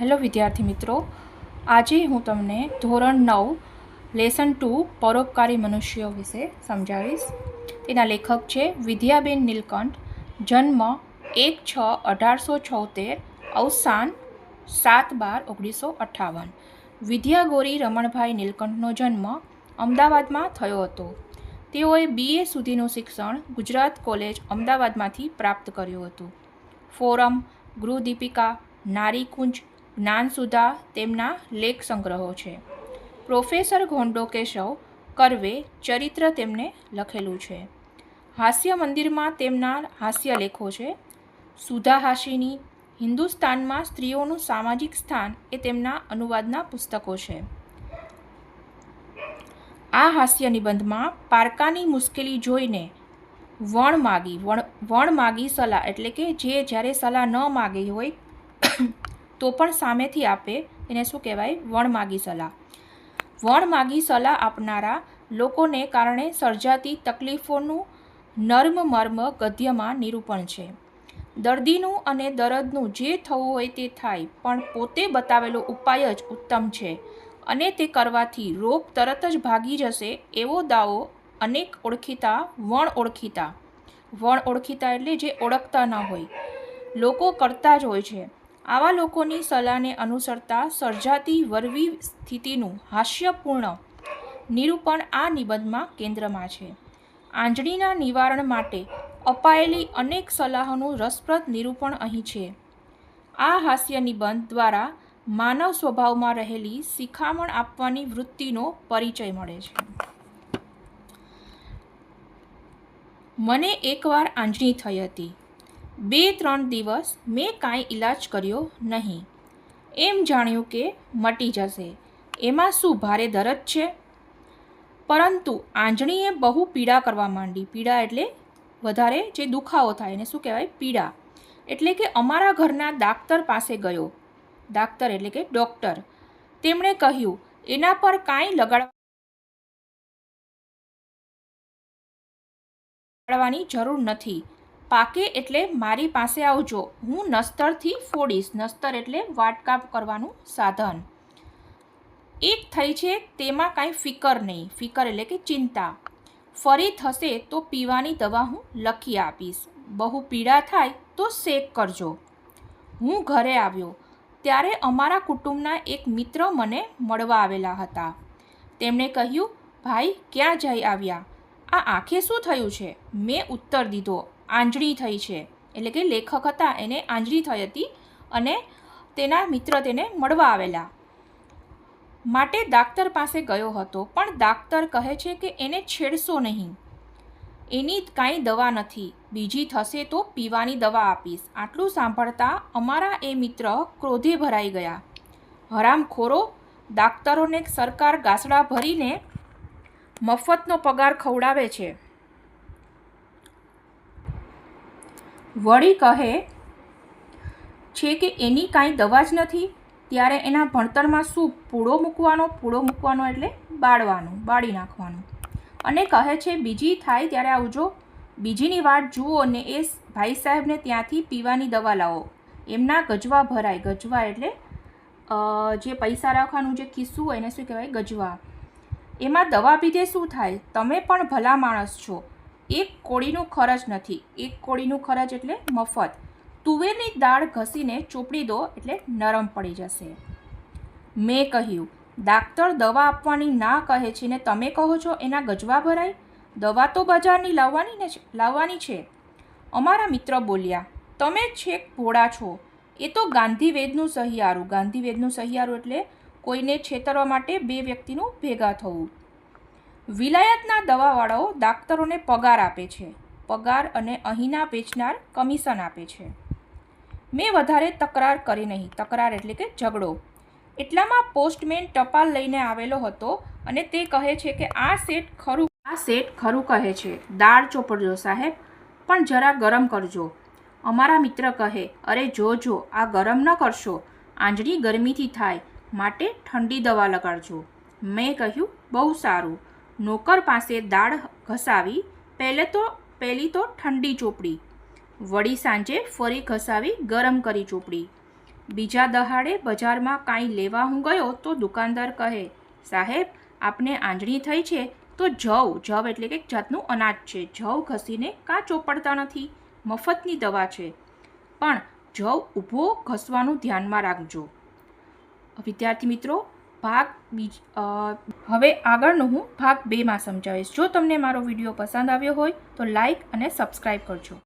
Hello વિદ્યાર્થી મિત્રો, આજે હું તમને ધોરણ નવ, લેસન ટુ, પરોપકારી મનુષ્યો વિશે સમજાવીશ. તેના લેખક છે વિદ્યાબેન નીલકંઠ, જન્મ એક છ અઢારસો છોતેર, અવસાન સાત બાર ઓગણીસો અઠ્ઠાવન વિદ્યાગોરી રમણભાઈ નીલકંઠનો જન્મ અમદાવાદમાં થયો હતો. તેઓએ બીએ સુધીનું શિક્ષણ ગુજરાત કોલેજ અમદાવાદમાંથી પ્રાપ્ત કર્યું હતું. ફોરમ ગૃહદીપિકા નારીકુંજ જ્ઞાનસુધા તેમના લેખ સંગ્રહો છે. પ્રોફેસર ઘોંડો કેશવ કરવે ચરિત્ર તેમને લખેલું છે. હાસ્ય મંદિરમાં તેમના હાસ્ય લેખો છે. સુધા હાશીની હિન્દુસ્તાનમાં સ્ત્રીઓનું સામાજિક સ્થાન એ તેમના અનુવાદના પુસ્તકો છે. આ હાસ્ય નિબંધમાં પારકાની મુશ્કેલી જોઈને વણ માગી, વણ વણ માગી સલાહ એટલે કે જે જ્યારે સલાહ ન માગી હોય તો પણ સામેથી આપે, એને શું કહેવાય? વણ માગી સલાહ. વણ માગી સલાહ આપનારા લોકોને કારણે સર્જાતી તકલીફોનું નર્મ મર્મ ગદ્યમાં નિરૂપણ છે. દર્દીનું અને દર્દનું જે થવું હોય તે થાય, પણ પોતે બતાવેલો ઉપાય જ ઉત્તમ છે અને તે કરવાથી રોગ તરત જ ભાગી જશે એવો દાવો અનેક ઓળખીતા વણ ઓળખીતા. વણ ઓળખીતા એટલે જે ઓળખતા ન હોય. લોકો કરતા જ હોય છે. આવા લોકોની સલાહને અનુસરતા સર્જાતી વરવી સ્થિતિનું હાસ્યપૂર્ણ નિરૂપણ આ નિબંધમાં કેન્દ્રમાં છે. આંજણીના નિવારણ માટે અપાયેલી અનેક સલાહોનું રસપ્રદ નિરૂપણ અહીં છે. આ હાસ્ય નિબંધ દ્વારા માનવ સ્વભાવમાં રહેલી શિખામણ આપવાની વૃત્તિનો પરિચય મળે છે. મને એકવાર આંજણી થઈ હતી. બે ત્રણ દિવસ મેં કાંઈ ઈલાજ કર્યો નહીં. એમ જાણ્યું કે મટી જશે. એમાં શું ભારે દરદ છે? પરંતુ આંજણીએ બહુ પીડા કરવા માંડી. પીડા એટલે વધારે જે દુખાવો થાય એને શું કહેવાય? પીડા. એટલે કે અમારા ઘરના ડાક્ટર પાસે ગયો. ડાક્ટર એટલે કે ડૉક્ટર. તેમણે કહ્યું, એના પર કાંઈ લગાડવાની જરૂર નથી. પાકે એટલે મારી પાસે આવજો. હું નસ્તરથી ફોડીશ. નસ્તર એટલે વાટકાપ કરવાનું સાધન. એક થઈ છે તેમાં કાંઈ ફિકર નહીં. ફિકર એટલે કે ચિંતા. ફરી થશે તો પીવાની દવા હું લખી આપીશ. બહુ પીડા થાય તો શેક કરજો. હું ઘરે આવ્યો. ત્યારે અમારા કુટુંબના એક મિત્ર મને મળવા આવેલા હતા. તેમણે કહ્યું, ભાઈ, ક્યાં જઈ આવ્યા? આ આંખે શું થયું છે? મેં ઉત્તર દીધો. આંજણી થઈ છે. એટલે કે લેખક હતા, એને આંજળી થઈ હતી અને તેના મિત્ર તેને મળવા આવેલા. માટે દાક્તર પાસે ગયો હતો, પણ દાક્તર કહે છે કે એને છેડશો નહીં. એની કાંઈ દવા નથી. બીજી થશે તો પીવાની દવા આપીશ. આટલું સાંભળતા અમારા એ મિત્ર ક્રોધે ભરાઈ ગયા. હરામખોરો દાક્તરોને સરકાર ગાસડા ભરીને મફતનો પગાર ખવડાવે છે. વળી કહે છે કે એની કાંઈ દવા જ નથી, ત્યારે એના ભણતરમાં શું પૂળો મૂકવાનો પૂળો મૂકવાનો એટલે બાળવાનું, બાળી નાખવાનું. અને કહે છે, બીજી થાય ત્યારે આવજો. બીજીની વાટ જુઓ ને એ ભાઈ સાહેબને ત્યાંથી પીવાની દવા લાવો. એમના ગજવા ભરાય. ગજવા એટલે જે પૈસા રાખવાનું જે ખિસ્સું હોય એને શું કહેવાય? ગજવા. એમાં દવા પીધે શું થાય? તમે પણ ભલા માણસ છો. એક કોળીનું ખરચ નથી. એક કોળીનું ખરચ એટલે મફત. તુવેરની દાળ ઘસીને ચોપડી દો એટલે નરમ પડી જશે. મેં કહ્યું ડાક્ટર દવા આપવાની ના કહે છે ને તમે કહો છો એના ગજવા ભરાય? દવા તો બજારની લાવવાની ને લાવવાની છે. અમારા મિત્ર બોલ્યા, તમે છેક ભોળા છો. એ તો ગાંધીવેદનું સહિયારું. ગાંધીવેદનું સહિયારું એટલે કોઈને છેતરવા માટે બે વ્યક્તિનું ભેગા થવું. વિલાયતના દવાવાળાઓ ડાક્ટરોને પગાર આપે છે. પગાર અને અહીંના વેચનાર કમિશન આપે છે. મેં વધારે તકરાર કરી નહીં. તકરાર એટલે કે ઝઘડો. એટલામાં પોસ્ટમેન ટપાલ લઈને આવેલો હતો અને તે કહે છે કે આ સેટ ખરું. આ સેટ ખરું કહે છે. દાળ ચોપડજો સાહેબ, પણ જરા ગરમ કરજો. અમારા મિત્ર કહે, અરે જોજો આ ગરમ ન કરશો. આંજળી ગરમીથી થાય. માટે ઠંડી દવા લગાડજો. મેં કહ્યું, બહુ સારું. નોકર પાસે દાળ ઘસાવી, પહેલે તો, પહેલી તો ઠંડી ચોપડી. વળી સાંજે ફરી ઘસાવી ગરમ કરી ચોપડી. બીજા દહાડે બજારમાં કાંઈ લેવા હું ગયો તો દુકાનદાર કહે, સાહેબ, આપને આંજણી થઈ છે તો જવ. જવ એટલે કે એક જાતનું અનાજ છે. જવ ઘસીને કાં ચોપડતા નથી. મફતની દવા છે. પણ જવ ઊભો ઘસવાનું ધ્યાનમાં રાખજો. વિદ્યાર્થી મિત્રો ભાગ બીજ હવે આગળનું હું ભાગ બેમાં સમજાવીશ. જો તમને મારો વીડિયો પસંદ આવ્યો હોય તો લાઈક અને સબસ્ક્રાઈબ કરજો.